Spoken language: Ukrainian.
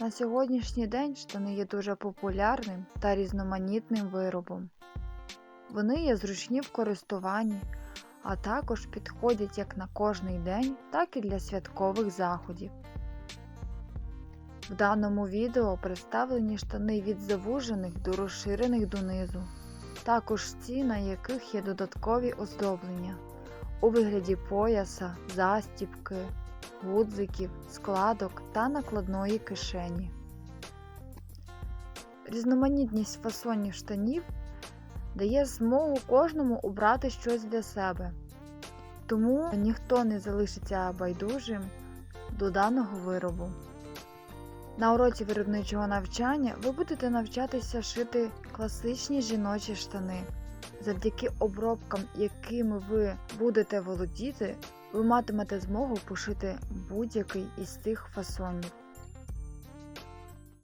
На сьогоднішній день штани є дуже популярним та різноманітним виробом. Вони є зручні в користуванні, а також підходять як на кожний день, так і для святкових заходів. В даному відео представлені штани від завужених до розширених донизу, також ці, на яких є додаткові оздоблення у вигляді пояса, застібки, гудзиків, складок та накладної кишені. Різноманітність фасонів штанів дає змогу кожному обрати щось для себе, тому ніхто не залишиться байдужим до даного виробу. На уроці виробничого навчання ви будете навчатися шити класичні жіночі штани. Завдяки обробкам, якими ви будете володіти, ви матимете змогу пошити будь-який із цих фасонів.